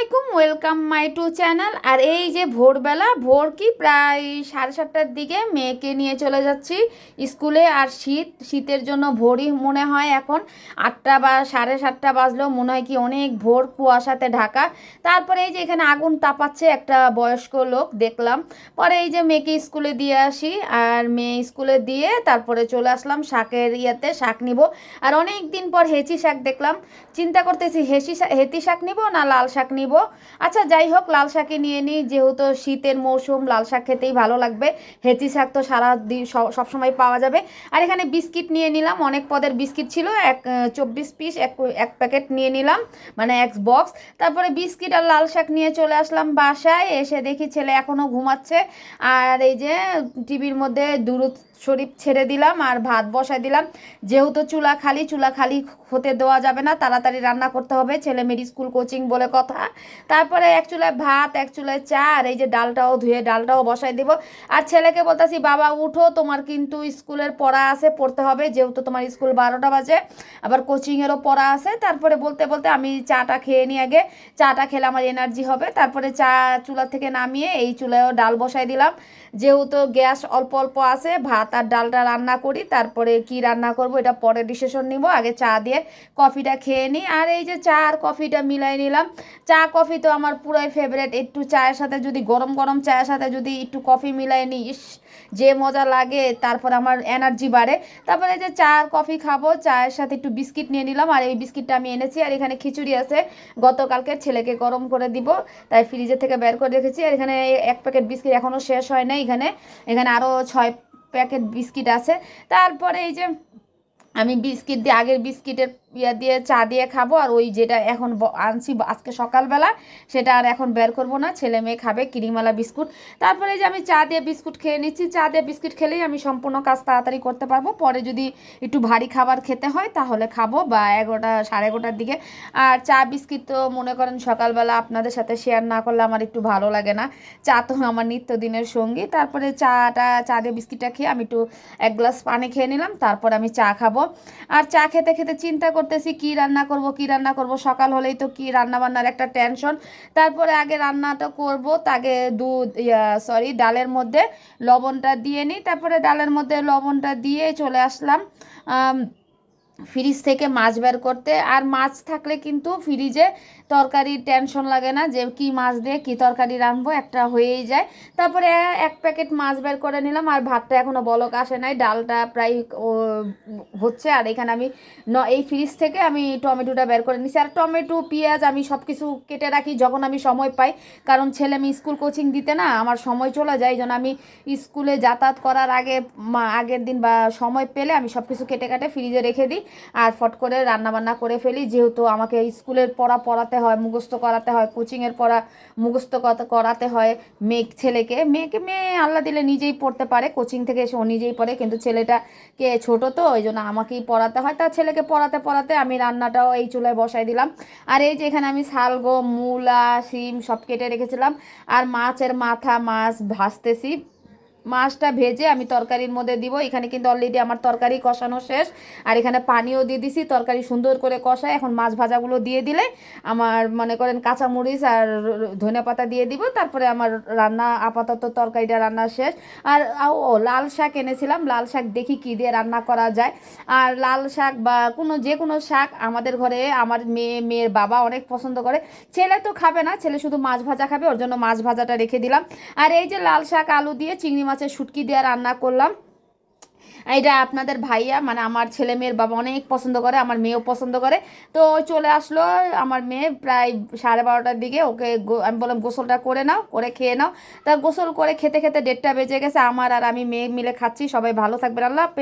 আলাইকুম welcome my to channel আর এই যে ভোরবেলা, ভোর কি? প্রায় সাড়ে সাতটার দিকে মেয়েকে নিয়ে চলে যাচ্ছি স্কুলে। আর শীত, শীতের জন্য ভোরই মনে হয় এখন। আটটা বা সাড়ে সাতটা বাজলেও মনে হয় কি অনেক ভোর কুয়াশাতে ঢাকা। তারপরে এই যে এখানে আগুন তাপাচ্ছে একটা বয়স্ক লোক, দেখলাম। পরে এই যে মেয়েকে স্কুলে দিয়ে আসি, আর মেয়ে স্কুলে দিয়ে তারপরে চলে আসলাম শাকের ইয়েতে, শাক নিব। আর অনেক দিন পর হেঁচি শাক দেখলাম। চিন্তা করতেছি হেসি হেতি শাক নিব না লাল শাক নিব? আচ্ছা যাই হোক, লাল শাকই নিয়ে নিই। যেহেতু শীতের মৌসুম, লাল শাক খেতেই ভালো লাগবে। হেঁচি শাক তো সারা দিন সবসময় পাওয়া যাবে। আর এখানে বিস্কিট নিয়ে নিলাম। অনেক পদের বিস্কিট ছিল। এক চব্বিশ পিস, এক এক প্যাকেট নিয়ে নিলাম। মানে এক বক্স। তারপরে বিস্কিট আর লাল শাক নিয়ে চলে আসলাম বাসায়। এসে দেখি ছেলে এখনও ঘুমাচ্ছে। আর এই যে টিভির মধ্যে দুরুদ শরীফ ছেড়ে দিলাম আর ভাত বসায় দিলাম। যেহেতু চুলা খালি চুলা খালি হতে দেওয়া যাবে না, তাড়াতাড়ি রান্না করতে হবে, ছেলে মেয়ের স্কুল কোচিং বলে কথা। তারপরে এক চুলায় ভাত, এক চুলায় চা, আর এই যে ডালটাও ধুয়ে ডালটাও বসাই দিব। আর ছেলেকে বলতেছি, বাবা, উঠো, তোমার কিন্তু স্কুলের পড়া আছে, পড়তে হবে, যেহেতু তোমার স্কুল বারোটা বাজে, আবার কোচিংয়েরও পড়া আছে। তারপরে বলতে বলতে আমি চাটা খেয়ে নিই আগে। চাটা খেলে আমার এনার্জি হবে। তারপরে চা চুলা থেকে নামিয়ে এই চুলায়ও ডাল বসাই দিলাম। যেহেতু গ্যাস অল্প অল্প আছে, ভাত আর ডালটা রান্না করি, তারপরে কি রান্না করব এটা পরে ডিসিশন নিব। আগে চা দিয়ে কফিটা খেয়ে নিই। আর এই যে চা আর কফিটা মিলাই নিলাম। চা, কফি তো আমার পুরাই ফেভারেট একটু চায়ের সাথে যদি, গরম গরম চায়ের সাথে যদি একটু কফি মিলাই নিই, ইস, যে মজা লাগে, তারপর আমার এনার্জি বাড়ে। তারপরে এই যে চা আর কফি খাব, চায়ের সাথে একটু বিস্কিট নিয়ে নিলাম। আর এই বিস্কিটটা আমি এনেছি। আর এখানে খিচুড়ি আছে। গতকালকে ছেলেকে গরম করে দিব। তাই ফ্রিজের থেকে বের করে রেখেছি। আর এখানে এক প্যাকেট বিস্কিট এখনও শেষ হয় না এখানে। এখানে আরও ছয় প্যাকেট বিস্কিট আছে। তারপরে এই যে আমি বিস্কিট দিয়ে আগের বিস্কিটের ইয়া দিয়ে চা দিয়ে খাব, আর ওই যেটা এখন আনছি আজকে সকালবেলা, সেটা আর এখন বের করব না, ছেলে মেয়ে খাবে, কিরিমালা বিস্কুট। তারপরে যে আমি চা দিয়ে বিস্কুট খেয়ে নিচ্ছি, চা দিয়ে বিস্কুট খেলেই আমি সম্পূর্ণ কাজ তাড়াতাড়ি করতে পারব। পরে যদি একটু ভারী খাবার খেতে হয়, তাহলে খাব, বা এগারোটা, সাড়ে এগারোটার দিকে। আর চা বিস্কিট তো মনে করেন সকালবেলা আপনাদের সাথে শেয়ার না করলে আমার একটু ভালো লাগে না। চা তো আমার নিত্যদিনের সঙ্গী। তারপরে চাটা, চা দিয়ে বিস্কিটটা খেয়ে আমি একটু এক গ্লাস পানি খেয়ে নিলাম, তারপর আমি চা খাব। আর চা খেতে খেতে চিন্তা করতেছি, কি রান্না করব, কি রান্না করব, সকাল হলেই তো কি রান্না বান্নার একটা টেনশন তারপরে আগে রান্নাটা করব তাকে দুধ সরি ডালের মধ্যে লবণটা দিয়ে নিই। তারপরে ডালের মধ্যে লবণটা দিয়ে চলে আসলাম। ফ্রিজ থেকে মাছ বের করতে। আর মাছ থাকলে কিন্তু ফ্রিজে তরকারির টেনশন লাগে না যে কি মাছ দিয়ে কি তরকারি রাঁধবো, একটা হয়েই যায়। তারপরে এক প্যাকেট মাছ বের করে নিলাম, আর ভাতটা এখনও বলক আসে নাই, ডালটা প্রায় হচ্ছে। আর এখানে আমি ন, এই ফ্রিজ থেকে আমি টমেটোটা বের করে নিছি। আর টমেটো, পেঁয়াজ আমি সব কিছু কেটে রাখি যখন আমি সময় পাই, কারণ ছেলে আমি স্কুল কোচিং দিতে না, আমার সময় চলে যায়। যেন আমি স্কুলে যাতায়াত করার আগে আগের দিন বা সময় পেলে আমি সব কিছু কেটে কাটে ফ্রিজে রেখে দিই। আর ফট করে রান্না বান্না করে ফেলি, যেহেতু আমাকে স্কুলের পড়া পড়াতে হয়, মুখস্থ করাতে হয় কোচিংয়ের পড়া মুখস্থ করাতে হয় মেয়ে, ছেলেকে। মেয়েকে মেয়ে আল্লাহ দিলে নিজেই পড়তে পারে কোচিং থেকে এসে ও নিজেই পড়ে, কিন্তু ছেলেটাকে ছোট তো, ওই জন্য আমাকেই পড়াতে হয়। তার ছেলেকে পড়াতে পড়াতে আমি রান্নাটাও এই চুলায় বসাই দিলাম। আর এই যে এখানে আমি শালগম মূলা, শিম সব কেটে রেখেছিলাম। আর মাছের মাথা, মাছ ভাজতেছি। মাছটা ভেজে আমি তরকারির মধ্যে দিব। এখানে কিন্তু অলরেডি আমার তরকারি কষানো শেষ। আর এখানে পানিও দিয়ে দিছি, তরকারি সুন্দর করে কষায়। এখন মাছ ভাজাগুলো দিয়ে দিলে আমার মনে করেন কাঁচামরিচ আর ধনে পাতা দিয়ে দিব। তারপরে আমার রান্না, আপাতত তরকারিটা রান্না শেষ। আর ও, লাল শাক এনেছিলাম। লাল শাক দেখি কী দিয়ে রান্না করা যায়। আর লাল শাক বা কোনো, যে কোনো শাক আমাদের ঘরে, আমার মেয়ে, মেয়ের বাবা অনেক পছন্দ করে। ছেলে তো খাবে না, ছেলে শুধু মাছ ভাজা খাবে, ওর জন্য মাছ ভাজাটা রেখে দিলাম। আর এই যে লাল শাক, আলু দিয়ে চিংড়ি মাছের শুটকি দিয়ে রান্না করলাম। এটা আপনাদের ভাইয়া মানে আমার ছেলে মেয়ের বাবা অনেক পছন্দ করে, আমার মেয়েও পছন্দ করে। তো চলে আসলো, আমার মেয়ে প্রায় সাড়ে বারোটার দিকে ওকে আমি বললাম, গোসলটা করে নাও, করে খেয়ে নাও। তা গোসল করে খেতে খেতে ডেটটা বেজে গেছে, আমার আর আমি মেয়ে মিলে খাচ্ছি, সবাই ভালো থাকবে আল্লাহ।